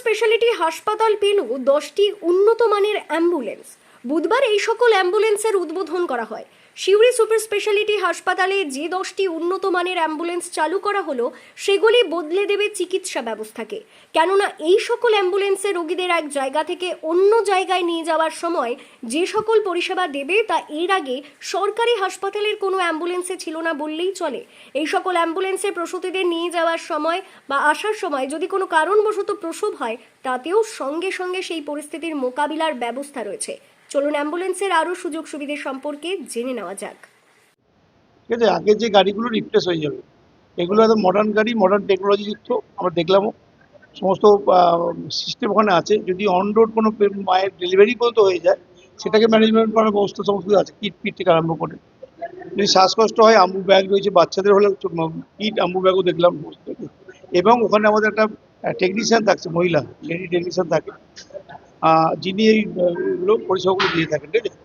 Speciality হাসপাতাল পেল দশটি উন্নত মানের অ্যাম্বুলেন্স। বুধবার এই সকল অ্যাম্বুলেন্সের উদ্বোধন করা হয়। সিউড়ি সুপার স্পেশালিটি হাসপাতালে যে দশটি উন্নত মানের অ্যাম্বুলেন্স চালু করা হলো, সেগুলি বদলে দেবে চিকিৎসা ব্যবস্থাকে। কেননা এই সকল অ্যাম্বুলেন্সে রোগীদের এক জায়গা থেকে অন্য জায়গায় নিয়ে যাওয়ার সময় যে সকল পরিষেবা দেবে, তা এর আগে সরকারি হাসপাতালের কোনো অ্যাম্বুলেন্সে ছিল না বললেই চলে। এই সকল অ্যাম্বুলেন্সে প্রসূতিদের নিয়ে যাওয়ার সময় বা আসার সময় যদি কোনো কারণবশত প্রসব হয়, তাতেও সঙ্গে সঙ্গে সেই পরিস্থিতির মোকাবিলার ব্যবস্থা রয়েছে। চলুন অ্যাম্বুলেন্সের আরও সুযোগ সুবিধে সম্পর্কে জেনে নেওয়া যাক। ঠিক আছে, আগে যে গাড়িগুলো রিপ্লেস হয়ে যাবে, এগুলো একদম মডার্ন গাড়ি মডার্ন টেকনোলজি যুক্ত, আমরা দেখলামও সমস্ত সিস্টেম ওখানে আছে। যদি অন রোড কোনো মায়ের ডেলিভারি পর্যন্ত হয়ে যায়, সেটাকে ম্যানেজমেন্ট করার ব্যবস্থা সমস্ত আছে কিট পিট থেকে আরম্ভ করে। যদি শ্বাসকষ্ট হয়, আম্বু ব্যাগ রয়েছে, বাচ্চাদের হলে কিট আম্বু ব্যাগও দেখলাম। এবং ওখানে আমাদের একটা টেকনিশিয়ান থাকছে মহিলা লেডি টেকনিশিয়ান থাকে। যিনি এই আহ, পরিষেবাগুলো দিয়ে থাকেন ঠিক আছে?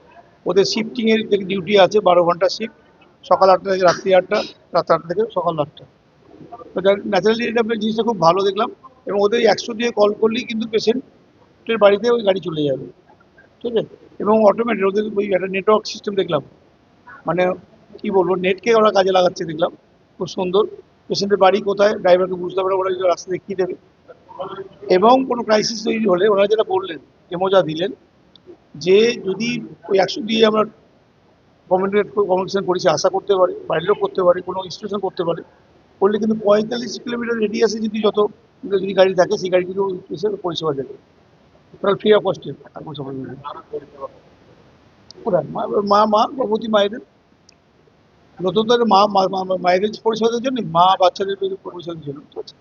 ওদের শিফটিংয়ের ডিউটি আছে বারো ঘণ্টা শিফট সকাল আটটা থেকে রাত্রি আটটা রাত আটটা থেকে সকাল আটটা। তো ন্যাচারালি এটা জিনিসটা খুব ভালো দেখলাম এবং ওদের একশো দিয়ে কল করলেই কিন্তু পেশেন্টের বাড়িতে ওই গাড়ি চলে যাবে ঠিক আছে? এবং অটোমেটিক ওদের ওই একটা নেটওয়ার্ক সিস্টেম দেখলাম। মানে কি বলব নেটকে ওরা কাজে লাগাচ্ছে দেখলাম। খুব সুন্দর। পেশেন্টের বাড়ি কোথায়? ড্রাইভারকে বুঝতে পারে ওরা যদি রাস্তা দেখিয়ে দেবে। এবং কোনো ক্রাইসিস তৈরি হলে ওনারা যেটা বললেন যে মজা দিলেন যে যদি ওই একশো দিয়ে আমরা কমিউনিকেট কমিউনিকেশন করেছি আশা করতে পারে বাড়ির লোক করতে পারে কোনো ইনস্টিটিউশন করতে পারে করলে কিন্তু পঁয়তাল্লিশ কিলোমিটার রেডিয়াসে যদি যত যদি গাড়ি থাকে সেই গাড়ি কিন্তু পরিষেবা দেবে। টোটাল ফ্রি অফ কস্টে আর কোনো সমস্যা নেই। মা মা মা গর্ভবতী মায়েদের নতুন তো মা মাইরেজ পরিষদের জন্য মা বাচ্চাদের পরিশোধের জন্য ঠিক আছে?